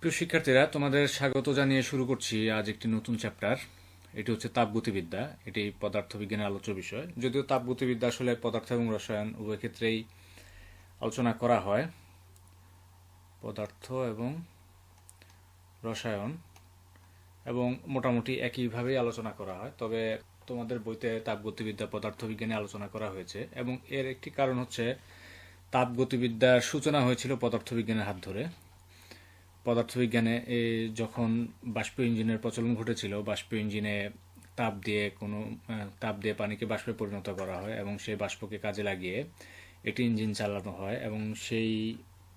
প্রিয় শিক্ষার্থীরা, তোমাদের স্বাগত জানিয়ে শুরু করছি আজ একটি নতুন চ্যাপ্টার এটি হচ্ছে তাপগতিবিদ্যা, এটি পদার্থবিজ্ঞানের আলোচ্য বিষয়। যদিও তাপগতিবিদ্যা আসলে পদার্থ এবং রসায়ন, উভয় ক্ষেত্রেই আলোচনা করা হয়। পদার্থ এবং রসায়ন এবং মোটামুটি একইভাবেই আলোচনা করা হয়। তবে তোমাদের বইতে তাপগতিবিদ্যা, পদার্থবিজ্ঞানে আলোচনা করা হয়েছে এবং এর একটি কারণ হচ্ছে, তাপগতিবিদ্যার সূচনা হয়েছিল পদার্থবিজ্ঞানের হাত ধরে। পদার্থবিজ্ঞানে যখন বাষ্প ইঞ্জিনের প্রচলন ঘটেছিল বাষ্প ইঞ্জিনে তাপ দিয়ে কোনো তাপ দিয়ে পানিকে বাষ্পে পরিণত করা হয় এবং সেই বাষ্পকে কাজে লাগিয়ে একটি ইঞ্জিন চালানো হয় এবং সেই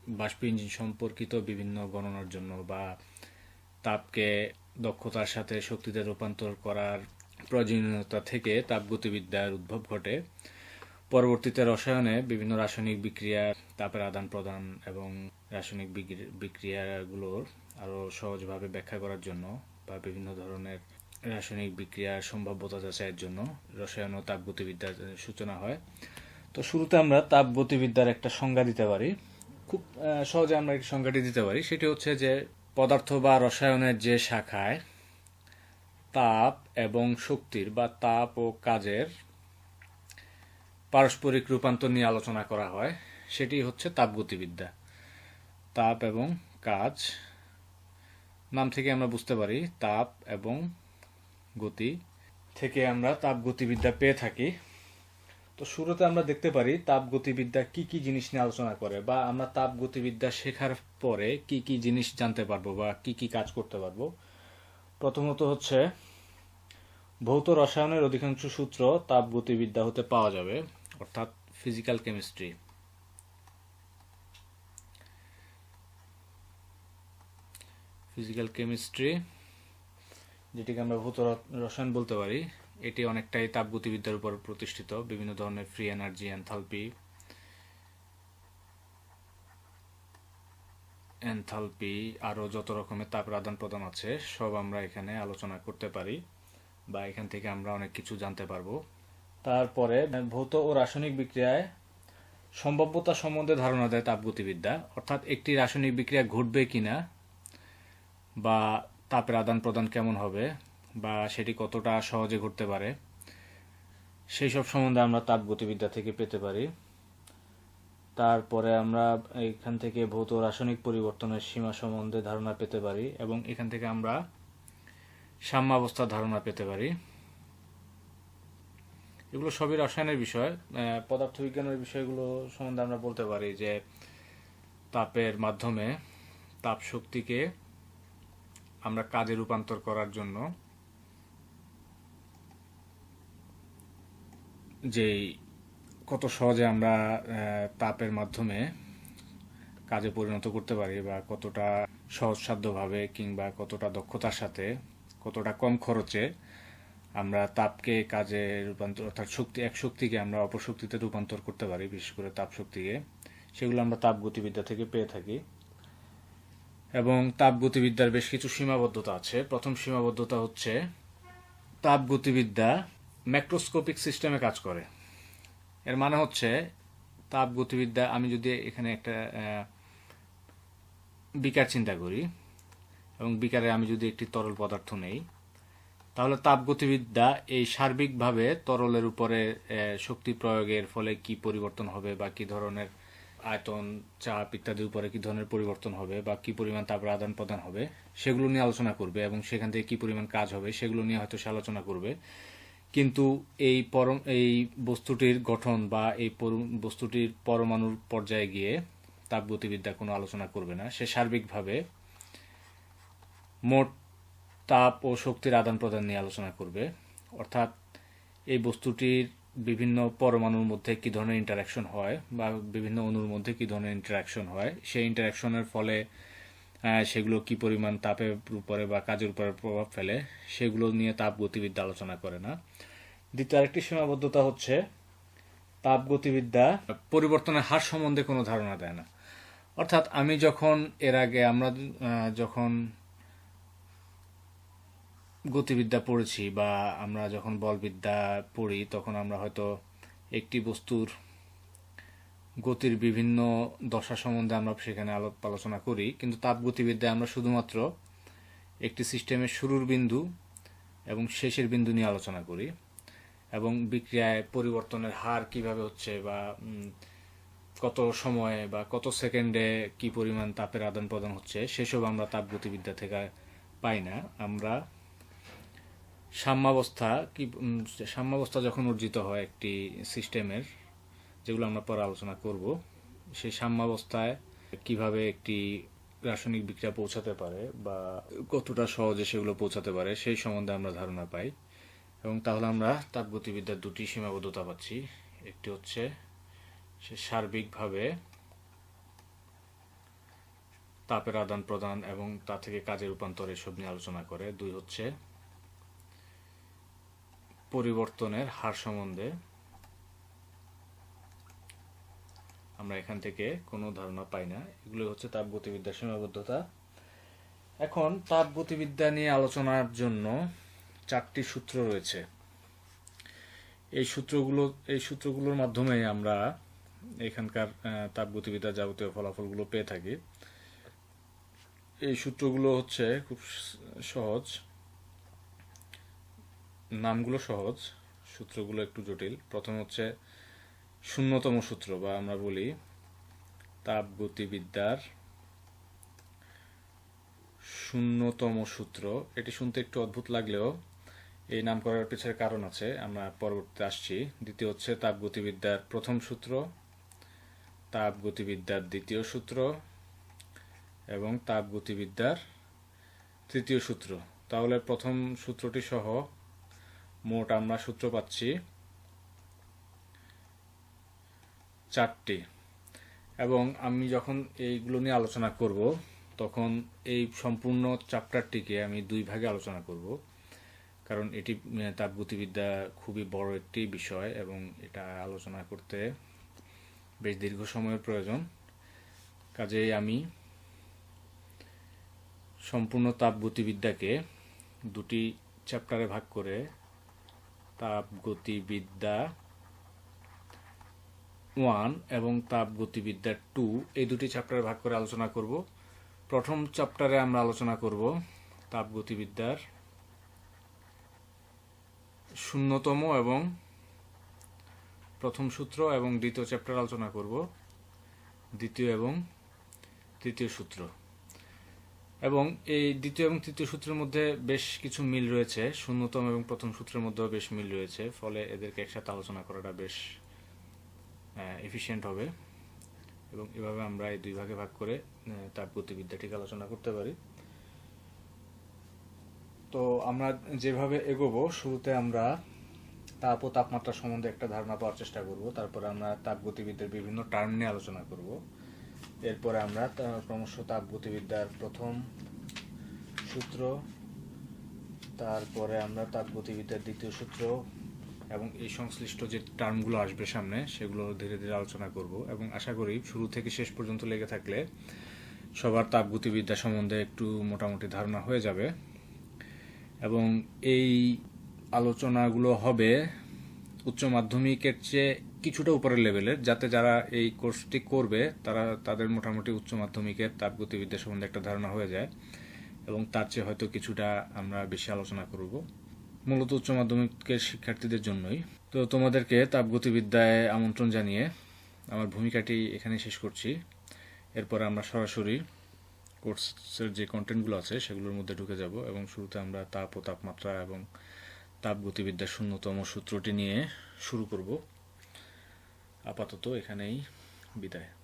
বাষ্প ইঞ্জিন সম্পর্কিত বিভিন্ন গণনার জন্য বা তাপকে দক্ষতার সাথে শক্তিতে রূপান্তর করার প্রয়োজনীয়তা থেকে তাপগতিবিদ্যার উদ্ভব ঘটে। পরবর্তীতে রসায়নে বিভিন্ন রাসায়নিক বিক্রিয়া, তাপের আদান প্রদান এবং রাসায়নিক বিক্রি- বিক্রিয়াগুলোর আরও সহজভাবে ব্যাখ্যা করার জন্য বা বিভিন্ন ধরনের রাসায়নিক বিক্রিয়ার সম্ভাব্যতা যাচাইয়ের জন্য রসায়ন ও তাপগতিবিদ্যার সূচনা হয়। তো শুরুতে আমরা তাপগতিবিদ্যার একটা সংজ্ঞা দিতে পারি। খুব সহজে আমরা এই সংজ্ঞাটি দিতে পারি। সেটি হচ্ছে যে পদার্থ বা রসায়নের যে শাখায় তাপ এবং শক্তির বা তাপ ও কাজের পারস্পরিক রূপান্তর নিয়ে আলোচনা করা হয়, সেটি হচ্ছে তাপগতিবিদ্যা তাপ এবং কাজ নাম থেকে আমরা বুঝতে পারি, তাপ এবং গতি থেকে আমরা তাপগতিবিদ্যা পেয়ে থাকি। তো শুরুতে আমরা দেখতে পারি তাপগতিবিদ্যা কি কি জিনিস নিয়ে আলোচনা করে, বা আমরা তাপগতিবিদ্যা শেখার পরে কি কি জিনিস জানতে পারব বা কি কি কাজ করতে পারব। প্রথমত হচ্ছে, ভৌত রসায়নের অধিকাংশ সূত্র তাপগতিবিদ্যা হতে পাওয়া যাবে। অর্থাৎ ফিজিক্যাল কেমিস্ট্রি ফিজিক্যাল কেমিস্ট্রি যেটিকে আমরা ভৌত রসায়ন বলতে পারি, এটি অনেকটাই তাপগতিবিদ্যার উপর প্রতিষ্ঠিত, বিভিন্ন ধরনের ফ্রি এনার্জি এনথালপি এনথালপি আরও যত রকমের তাপের আদান প্রদান আছে, সব আমরা এখানে আলোচনা করতে পারি বা এখান থেকে আমরা অনেক কিছু জানতে পারব। তারপরে ভৌত ও রাসায়নিক বিক্রিয়ায় সম্ভাব্যতা সম্বন্ধে ধারণা দেয় তাপগতিবিদ্যা। অর্থাৎ একটি রাসায়নিক বিক্রিয়া ঘটবে কিনা বা তাপের আদান প্রদান কেমন হবে বা সেটি কতটা সহজে ঘটতে পারে, সেই সব সম্বন্ধে আমরা তাপগতিবিদ্যা থেকে পেতে পারি। তারপরে আমরা এখান থেকে ভৌত রাসায়নিক পরিবর্তনের সীমা সম্বন্ধে ধারণা পেতে পারি এবং এখান থেকে আমরা সাম্যাবস্থার ধারণা পেতে পারি। এগুলো সবই রসায়নের বিষয় পদার্থবিজ্ঞানের বিষয়গুলো সম্বন্ধে আমরা বলতে পারি যে তাপের মাধ্যমে তাপ শক্তিকে আমরা কাজে রূপান্তর করার জন্য যেই কত সহজে আমরা তাপের মাধ্যমে কাজে পরিণত করতে পারি বা কতটা সহজসাধ্যভাবে কিংবা কতটা দক্ষতার সাথে কতটা কম খরচে আমরা তাপকে কাজে রূপান্তর, অর্থাৎ শক্তি, এক শক্তিকে আমরা অপর শক্তিতে রূপান্তর করতে পারি, বিশেষ করে তাপ শক্তিকে। সেগুলো আমরা তাপ গতিবিদ্যা থেকে পেয়ে থাকি। এবং তাপ গতিবিদ্যার বেশ কিছু সীমাবদ্ধতা আছে। প্রথম সীমাবদ্ধতা হচ্ছে, তাপ গতিবিদ্যা ম্যাক্রোস্কোপিক সিস্টেমে কাজ করে। এর মানে হচ্ছে, তাপ গতিবিদ্যা, আমি যদি এখানে একটা বিকার চিন্তা করি, এবং বিকারে আমি যদি একটি তরল পদার্থ নেই তাহলে তাপগতিবিদ্যা এই সার্বিকভাবে তরলের উপরে শক্তি প্রয়োগের ফলে কি পরিবর্তন হবে বা কি ধরনের আয়তন, চাপ ইত্যাদির উপরে কি ধরনের পরিবর্তন হবে বা কি পরিমাণ তাপের আদান প্রদান হবে সেগুলো নিয়ে আলোচনা করবে এবং সেখান থেকে কি পরিমাণ কাজ হবে সেগুলো নিয়ে হয়তো সে আলোচনা করবে। কিন্তু এই পরম, এই বস্তুটির গঠন বা এই বস্তুটির পরমাণুর পর্যায়ে গিয়ে তাপগতিবিদ্যা কোনো আলোচনা করবে না। সে সার্বিকভাবে মোট তাপ ও শক্তির আদান প্রদান নিয়ে আলোচনা করবে। অর্থাৎ এই বস্তুটির বিভিন্ন পরমাণুর মধ্যে কি ধরনের ইন্টারাকশন হয় বা বিভিন্ন অণুর মধ্যে কি ধরনের ইন্টারাকশন হয়, সেই ইন্টারাকশনের ফলে সেগুলো কি পরিমাণ তাপের উপরে বা কাজের উপরে প্রভাব ফেলে, সেগুলো নিয়ে তাপ গতিবিদ্যা আলোচনা করে না। দ্বিতীয় আরেকটি সীমাবদ্ধতা হচ্ছে, তাপ গতিবিদ্যা পরিবর্তনের হার সম্বন্ধে কোনো ধারণা দেয় না। অর্থাৎ আমি যখন এর আগে আমরা যখন গতিবিদ্যা পড়েছি বা আমরা যখন বলবিদ্যা পড়ি, তখন আমরা হয়তো একটি বস্তুর গতির বিভিন্ন দশা সম্বন্ধে আমরা সেখানে আলোপ আলোচনা করি। কিন্তু তাপগতিবিদ্যায় আমরা শুধুমাত্র একটি সিস্টেমের শুরুর বিন্দু এবং শেষের বিন্দু নিয়ে আলোচনা করি এবং বিক্রিয়ায় পরিবর্তনের হার কীভাবে হচ্ছে বা কত সময়ে বা কত সেকেন্ডে কি পরিমাণ তাপের আদান প্রদান হচ্ছে, সেসব আমরা তাপগতিবিদ্যা থেকে পাই না। আমরা সাম্যাবস্থা কি সাম্যাবস্থা যখন অর্জিত হয় একটি সিস্টেমের, যেগুলো আমরা পরে আলোচনা করব, সেই সাম্যাবস্থায় কীভাবে একটি রাসায়নিক বিক্রিয়া পৌঁছাতে পারে বা কতটা সহজে সেগুলো পৌঁছাতে পারে, সেই সম্বন্ধে আমরা ধারণা পাই। এবং তাহলে আমরা তাপগতিবিদ্যার দুটি সীমাবদ্ধতা পাচ্ছি। একটি হচ্ছে সে সার্বিকভাবে তাপের আদান প্রদান এবং তা থেকে কাজের রূপান্তর এসব নিয়ে আলোচনা করে। দুই হচ্ছে পরিবর্তনের হার সম্বন্ধে আমরা এখান থেকে কোনো ধারণা পাই না। এগুলো হচ্ছে তাপগতিবিদ্যার সীমাবদ্ধতা। এখন তাপগতিবিদ্যা নিয়ে আলোচনার জন্য চারটি সূত্র রয়েছে। এই সূত্রগুলো এই সূত্রগুলোর মাধ্যমে আমরা এখানকার আহ, তাপগতিবিদ্যার যাবতীয় ফলাফলগুলো পেয়ে থাকি। এই সূত্রগুলো হচ্ছে খুব সহজ। নামগুলো সহজ, সূত্রগুলো একটু জটিল। প্রথম হচ্ছে শূন্যতম সূত্র, বা আমরা বলি তাপগতিবিদ্যার শূন্যতম সূত্র। এটি শুনতে একটু অদ্ভুত লাগলেও এই নাম করার পিছনে কারণ আছে, আমরা পরবর্তীতে আসছি। দ্বিতীয় হচ্ছে তাপগতিবিদ্যার প্রথম সূত্র, তাপগতিবিদ্যার দ্বিতীয় সূত্র, এবং তাপগতিবিদ্যার তৃতীয় সূত্র। তাহলে প্রথম সূত্রটি সহ মোট আমরা সূত্র পাচ্ছি চারটি। এবং আমি যখন এইগুলো নিয়ে আলোচনা করব, তখন এই সম্পূর্ণ চ্যাপ্টারটিকে আমি দুই ভাগে আলোচনা করব। কারণ এটি তাপগতিবিদ্যা খুবই বড় একটি বিষয় এবং এটা আলোচনা করতে বেশ দীর্ঘ সময়ের প্রয়োজন। কাজেই আমি সম্পূর্ণ তাপগতিবিদ্যাকে দুটি চ্যাপ্টারে ভাগ করে তাপগতিবিদ্যা ওয়ান এবং তাপগতিবিদ্যা টু এই দুটি চ্যাপ্টারে ভাগ করে আলোচনা করব। প্রথম চ্যাপ্টারে আমরা আলোচনা করব তাপগতিবিদ্যার শূন্যতম এবং প্রথম সূত্র এবং দ্বিতীয় চ্যাপ্টার আলোচনা করব। দ্বিতীয় এবং তৃতীয় সূত্র। এবং এই দ্বিতীয় এবং তৃতীয় সূত্রের মধ্যে বেশ কিছু মিল রয়েছে। শূন্যতম এবং প্রথম সূত্রের মধ্যেও বেশ মিল রয়েছে ফলে এদেরকে একসাথে আলোচনা করাটা বেশ এফিশিয়েন্ট হবে। এবং এভাবে আমরা এই দুই ভাগে ভাগ করে আহ, তাপগতিবিদ্যাটিকে আলোচনা করতে পারি। তো আমরা যেভাবে এগোবো শুরুতে আমরা তাপ ও তাপমাত্রা সম্বন্ধে একটা ধারণা পাওয়ার চেষ্টা করব। তারপরে আমরা তাপগতিবিদ্যার বিভিন্ন টার্ম নিয়ে আলোচনা করব। এরপরে আমরা ক্রমশ তাপগতিবিদ্যার প্রথম সূত্র, তারপরে আমরা তাপগতিবিদ্যার দ্বিতীয় সূত্র এবং এই সংশ্লিষ্ট যে টার্মগুলো আসবে সামনে, সেগুলো ধীরে ধীরে আলোচনা করব এবং আশা করি শুরু থেকে শেষ পর্যন্ত লেগে থাকলে সবার তাপগতিবিদ্যা সম্বন্ধে একটু মোটামুটি ধারণা হয়ে যাবে। এবং এই আলোচনাগুলো হবে উচ্চ মাধ্যমিকের চেয়ে কিছুটা উপরের লেভেলের, যাতে যারা এই কোর্সটি করবে, তারা তাদের মোটামুটি উচ্চ মাধ্যমিকের তাপগতিবিদ্যা সম্বন্ধে একটা ধারণা হয়ে যায় এবং তার চেয়ে হয়তো কিছুটা আমরা বেশি আলোচনা করব। মূলত উচ্চ মাধ্যমিকের শিক্ষার্থীদের জন্যই। তো তোমাদেরকে তাপগতিবিদ্যায় আমন্ত্রণ জানিয়ে আমার ভূমিকাটি এখানে শেষ করছি। এরপর আমরা সরাসরি কোর্সের যে কন্টেন্টগুলো আছে, সেগুলোর মধ্যে ঢুকে যাব এবং শুরুতে আমরা তাপ ও তাপমাত্রা এবং তাপগতিবিদ্যার শূন্যতম সূত্রটি নিয়ে শুরু করব। আপাতত এখানেই বিদায়।